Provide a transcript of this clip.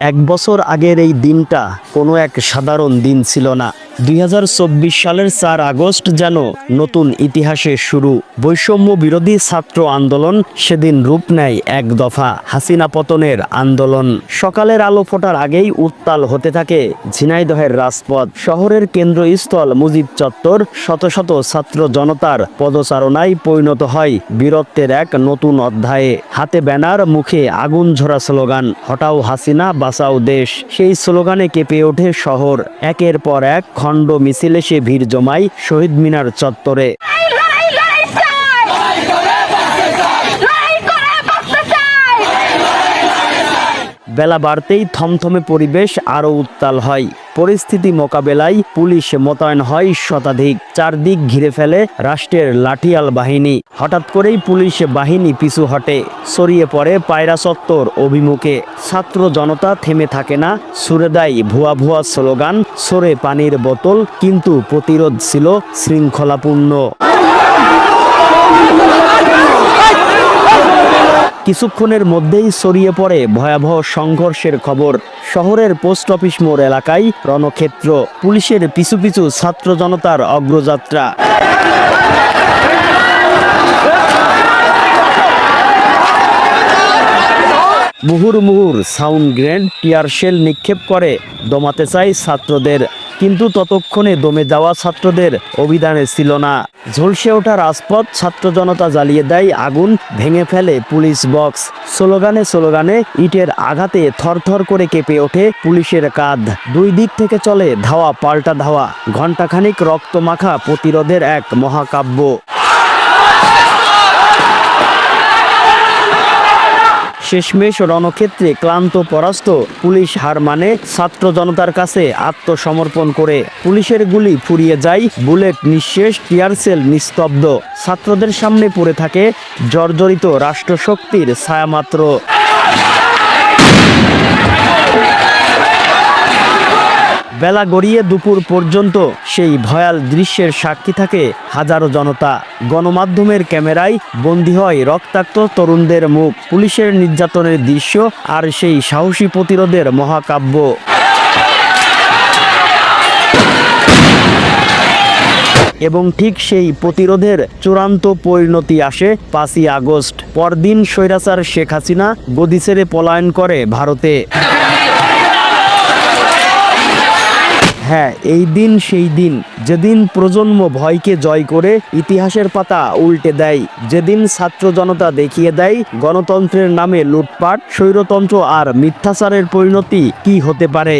এক বছর আগের এই দিনটা কোনো এক সাধারণ দিন ছিল না। দুই হাজার চব্বিশ সালের চার আগস্ট যেন নতুন ইতিহাসের শুরু। বৈষম্য বিরোধী ছাত্র আন্দোলন সেদিন রূপ নেয় এক দফা, হাসিনা পতনের আন্দোলন। সকালের আলো ফোটার আগেই উত্তাল হতে থাকে ঝিনাইদহের রাজপথ। শহরের কেন্দ্রস্থল মুজিব চত্বর, শত শত ছাত্র জনতার পদচারণায় পরিণত হয় বীরত্বের এক নতুন অধ্যায়ে। হাতে ব্যানার, মুখে আগুন ঝরা স্লোগান, হটাও হাসিনা, বাঁচাও দেশ। সেই স্লোগানে কেঁপে ওঠে শহর। একের পর এক খণ্ড মিছিলে সে ভিড় জমায় শহীদ মিনার চত্বরে। বেলা বাড়তেই থমথমে পরিবেশ আরও উত্তাল হয়। পরিস্থিতি মোকাবেলায় পুলিশ মোতায়েন হয় শতাধিক, চারদিক ঘিরে ফেলে রাষ্ট্রের লাঠিয়াল বাহিনী। হঠাৎ করেই পুলিশ বাহিনী পিছু হটে, ছড়িয়ে পড়ে পায়রা চত্বর অভিমুখে। ছাত্র জনতা থেমে থাকে না, সুরে দেয় ভুয়া ভুয়া স্লোগান, সরে পানির বোতল, কিন্তু প্রতিরোধ ছিল শৃঙ্খলাপূর্ণ। কিছুক্ষণের মধ্যেই ছড়িয়ে পড়ে ভয়াবহ সংঘর্ষের খবর। শহরের পোস্ট অফিস মোড় এলাকায় রণক্ষেত্র, পুলিশের পিছু পিছু ছাত্র জনতার অগ্রযাত্রা। মুহুর মুহুর সাউন্ড গ্রেন্ড টিয়ার শেল নিক্ষেপ করে, দমাতে চায় ছাত্রদের। কিন্তু ততক্ষণে দমে যাওয়া ছাত্রদের অভিধানে ছিল না। ঝলসে ওঠা রাজপথ ছাত্র জনতা জ্বালিয়ে দেয় আগুন, ভেঙে ফেলে পুলিশ বক্স। স্লোগানে স্লোগানে ইটের আঘাতে থরথর করে কেঁপে ওঠে পুলিশের কাঁধ। দুই দিক থেকে চলে ধাওয়া, পাল্টা ধাওয়া। ঘণ্টাখানিক রক্তমাখা প্রতিরোধের এক মহাকাব্য। শেষমেশ রণক্ষেত্রে ক্লান্ত পরাস্ত, পুলিশ হার মানে ছাত্র জনতার কাছে আত্মসমর্পণ করে। পুলিশের গুলি ফুরিয়ে যায়, বুলেট নিঃশেষ টিয়ারসেল নিস্তব্ধ। ছাত্রদের সামনে পড়ে থাকে জর্জরিত রাষ্ট্রশক্তির ছায়ামাত্র। বেলা গড়িয়ে দুপুর পর্যন্ত সেই ভয়াল দৃশ্যের সাক্ষী থাকে হাজারো জনতা। গণমাধ্যমের ক্যামেরায় বন্দী হয় রক্তাক্ত তরুণদের মুখ, পুলিশের নির্যাতনের দৃশ্য আর সেই সাহসী প্রতিরোধের মহাকাব্য। এবং ঠিক সেই প্রতিরোধের চূড়ান্ত পরিণতি আসে পাঁচই আগস্ট। পরদিন স্বৈরাচার শেখ হাসিনা গদি ছেড়ে পলায়ন করে ভারতে। হ্যাঁ এই দিন সেই দিন। যেদিন প্রজন্ম ভয়কে জয় করে ইতিহাসের পাতা উল্টে দেয়, যেদিন ছাত্র জনতা দেখিয়ে দেয় গণতন্ত্রের নামে লুটপাট, স্বৈরতন্ত্র আর মিথ্যাচারের পরিণতি কি হতে পারে।